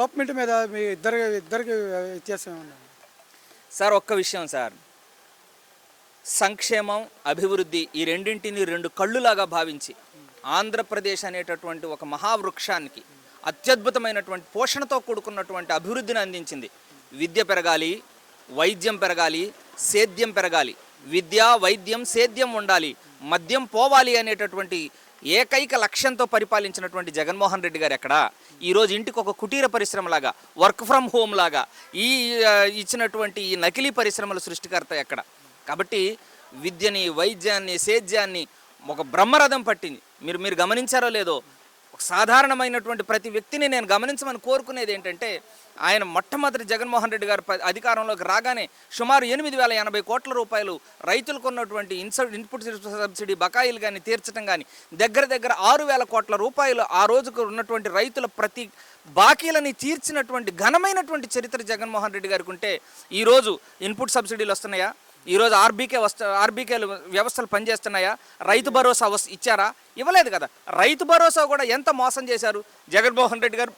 Development మీద మీ ఇద్దరు ఇద్దరికి వ్యత్యాసం ఏమన్నా? సార్ ఒక్క విషయం సార్. సంక్షేమం అభివృద్ధి ఈ రెండింటిని రెండు కళ్ళులాగా భావించి ఆంధ్రప్రదేశ్ అనేటటువంటి ఒక మహావృక్షానికి అత్యద్భుతమైనటువంటి పోషణతో కూడుకున్నటువంటి అభివృద్ధిని అందించింది. విద్య పెరగాలి వైద్యం పెరగాలి సేద్యం పెరగాలి. విద్య వైద్యం సేద్యం ఉండాలి. మద్యం పోవాలి అనేటటువంటి ఏకైక లక్ష్యంతో పరిపాలించినటువంటి జగన్మోహన్ రెడ్డి గారు ఎక్కడ? ఈరోజు ఇంటికి ఒక కుటీర పరిశ్రమ లాగా వర్క్ ఫ్రమ్ హోమ్ లాగా ఈ ఇచ్చినటువంటి ఈ నకిలీ పరిశ్రమల సృష్టికర్త ఎక్కడ? కాబట్టి విద్యని వైద్యాన్ని సేద్యాన్ని ఒక బ్రహ్మరథం పట్టింది. మీరు మీరు గమనించారో లేదో? ఒక సాధారణమైనటువంటి ప్రతి వ్యక్తిని నేను గమనించమని కోరుకునేది ఏంటంటే ఆయన మొట్టమొదటి జగన్మోహన్ రెడ్డి గారు అధికారంలోకి రాగానే సుమారు ఎనిమిది వేల ఎనభై కోట్ల రూపాయలు రైతులకు ఉన్నటువంటి ఇన్స ఇన్పుట్ సబ్సిడీ బకాయిలు కానీ తీర్చడం కానీ దగ్గర దగ్గర ఆరు వేల కోట్ల రూపాయలు ఆ రోజుకు ఉన్నటువంటి రైతుల ప్రతి బాకీలని తీర్చినటువంటి ఘనమైనటువంటి చరిత్ర జగన్మోహన్ రెడ్డి గారికి ఉంటే ఈరోజు ఇన్పుట్ సబ్సిడీలు వస్తున్నాయా? ఈరోజు ఆర్బీకే వస్త ఆర్బీకేలు వ్యవస్థలు పనిచేస్తున్నాయా? రైతు భరోసా వస్ ఇచ్చారా? ఇవ్వలేదు కదా. రైతు భరోసా కూడా ఎంత మోసం చేశారు? జగన్మోహన్ రెడ్డి గారు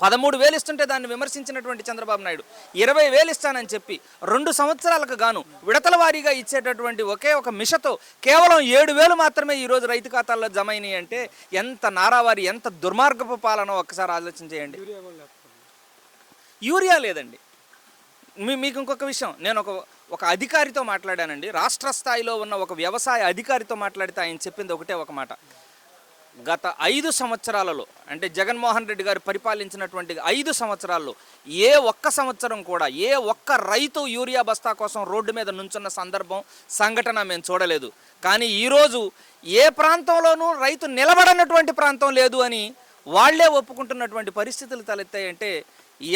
పదమూడు వేలు ఇస్తుంటే దాన్ని విమర్శించినటువంటి చంద్రబాబు నాయుడు. ఇరవై వేలు ఇస్తానని చెప్పి రెండు సంవత్సరాలకు గాను విడతల వారీగా ఇచ్చేటటువంటి ఒకే ఒక మిషతో కేవలం ఏడు వేలు మాత్రమే ఈరోజు రైతు ఖాతాల్లో జమ అయినాయి అంటే ఎంత నారావారి ఎంత దుర్మార్గపు పాలన? ఒక్కసారి ఆలోచన చేయండి. యూరియా లేదండి. మీ మీకు ఇంకొక విషయం. నేను ఒక ఒక అధికారితో మాట్లాడానండి. రాష్ట్ర స్థాయిలో ఉన్న ఒక వ్యవసాయ అధికారితో మాట్లాడితే ఆయన చెప్పింది ఒకటే ఒక మాట. గత ఐదు సంవత్సరాలలో అంటే జగన్మోహన్ రెడ్డి గారు పరిపాలించినటువంటి ఐదు సంవత్సరాల్లో ఏ ఒక్క సంవత్సరం కూడా ఏ ఒక్క రైతు యూరియా బస్తా కోసం రోడ్డు మీద నుంచున్న సందర్భం సంఘటన మేము చూడలేదు. కానీ ఈరోజు ఏ ప్రాంతంలోనూ రైతు నిలబడనటువంటి ప్రాంతం లేదు అని వాళ్ళే ఒప్పుకుంటున్నటువంటి పరిస్థితులు తలెత్తాయంటే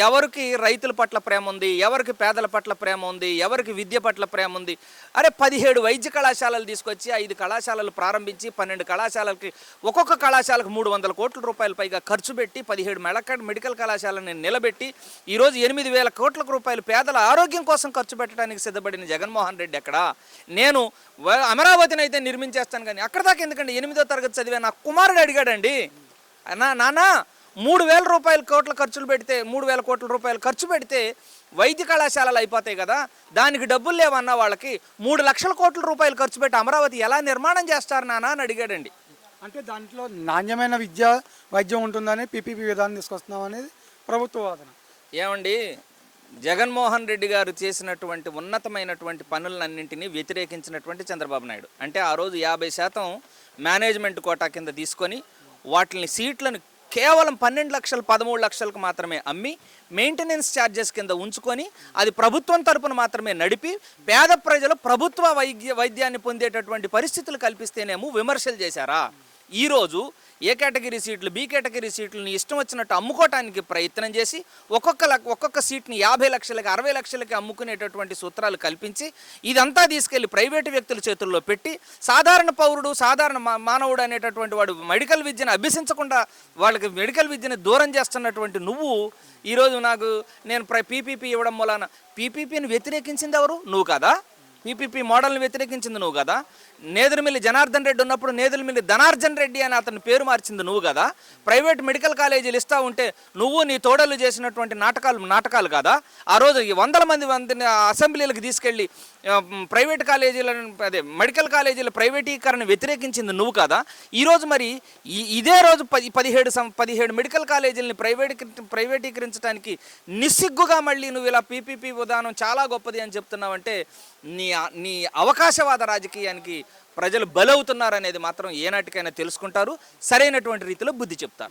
ఎవరికి రైతుల పట్ల ప్రేమ ఉంది ఎవరికి పేదల పట్ల ప్రేమ ఉంది ఎవరికి విద్య పట్ల ప్రేమ ఉంది? అరే పదిహేడు వైద్య కళాశాలలు తీసుకొచ్చి ఐదు కళాశాలలు ప్రారంభించి పన్నెండు కళాశాలకి ఒక్కొక్క కళాశాలకు మూడు వందల కోట్ల రూపాయల పైగా ఖర్చు పెట్టి పదిహేడు మెడక మెడికల్ కళాశాలని నిలబెట్టి ఈరోజు ఎనిమిది వేల కోట్ల రూపాయలు పేదల ఆరోగ్యం కోసం ఖర్చు పెట్టడానికి సిద్ధపడిన జగన్మోహన్ రెడ్డి ఎక్కడ? నేను అమరావతిని అయితే నిర్మించేస్తాను కానీ అక్కడ దాకా ఎందుకండి? ఎనిమిదో తరగతి చదివే నా కుమారుడు అడిగాడండి. నా నాన్న మూడు వేల రూపాయల కోట్ల ఖర్చులు పెడితే మూడు వేల కోట్ల రూపాయలు ఖర్చు పెడితే వైద్య కళాశాలలు అయిపోతాయి కదా దానికి డబ్బులు లేవన్న వాళ్ళకి మూడు లక్షల కోట్ల రూపాయలు ఖర్చు పెట్టి అమరావతి ఎలా నిర్మాణం చేస్తారు నాన్న అని అడిగాడండి. అంటే దాంట్లో నాణ్యమైన విద్య వైద్యం ఉంటుందని పీపీపీ విధానం తీసుకొస్తున్నాం అనేది ప్రభుత్వ వాదన. ఏమండి జగన్మోహన్ రెడ్డి గారు చేసినటువంటి ఉన్నతమైనటువంటి పనులన్నింటినీ వ్యతిరేకించినటువంటి చంద్రబాబు నాయుడు. అంటే ఆ రోజు యాభై శాతం మేనేజ్మెంట్ కోటా కింద తీసుకొని వాటిని సీట్లను కేవలం పన్నెండు లక్షలు పదమూడు లక్షలకు మాత్రమే అమ్మి మెయింటెనెన్స్ ఛార్జెస్ కింద ఉంచుకొని అది ప్రభుత్వం తరపున మాత్రమే నడిపి పేద ప్రజలు ప్రభుత్వ వైద్య వైద్యాన్ని పొందేటటువంటి పరిస్థితులు కల్పిస్తేనేమో విమర్శలు చేశారా? ఈరోజు ఏ కేటగిరీ సీట్లు బి కేటగిరీ సీట్లని ఇష్టం వచ్చినట్టు అమ్ముకోవటానికి ప్రయత్నం చేసి ఒక్కొక్క లక్- ఒక్కొక్క సీట్ని యాభై లక్షలకి అరవై లక్షలకి అమ్ముకునేటటువంటి సూత్రాలు కల్పించి ఇదంతా తీసుకెళ్ళి ప్రైవేటు వ్యక్తుల చేతుల్లో పెట్టి సాధారణ పౌరుడు సాధారణ మానవుడు అనేటటువంటి వాడు మెడికల్ విద్యను అభ్యసించకుండా వాళ్ళకి మెడికల్ విద్యను దూరం చేస్తున్నటువంటి నువ్వు ఈరోజు నాకు నేను ప్ర పీపీపీ ఇవ్వడం మూలాన పీపీపీని వ్యతిరేకించింది ఎవరు? నువ్వు కదా? పీపీపీ మోడల్ని వ్యతిరేకించింది నువ్వు కదా. నేదురుమిల్లి జనార్దన్ రెడ్డి ఉన్నప్పుడు నేదురుమిల్లి ధనార్జన్ రెడ్డి అని అతని పేరు మార్చింది నువ్వు కదా. ప్రైవేట్ మెడికల్ కాలేజీలు ఇస్తా ఉంటే నువ్వు నీ తోడలు చేసినటువంటి నాటకాలు నాటకాలు కదా? ఆ రోజు ఈ వందల మంది మందిని అసెంబ్లీలకు తీసుకెళ్ళి ప్రైవేట్ కాలేజీలను అదే మెడికల్ కాలేజీల ప్రైవేటీకరణ వ్యతిరేకించింది నువ్వు కదా. ఈరోజు మరి ఈ ఇదే రోజు పది పదిహేడు సం పదిహేడు మెడికల్ కాలేజీలని ప్రైవేట్ ప్రైవేటీకరించడానికి నిస్సిగ్గుగా మళ్ళీ నువ్వు ఇలా పీపీపీ విధానం చాలా గొప్పది అని చెప్తున్నావంటే నీ నీ అవకాశవాద రాజకీయానికి ప్రజలు బలవుతున్నారనేది మాత్రం ఏనాటికైనా తెలుసుకుంటారు. సరైనటువంటి రీతిలో బుద్ధి చెప్తారు.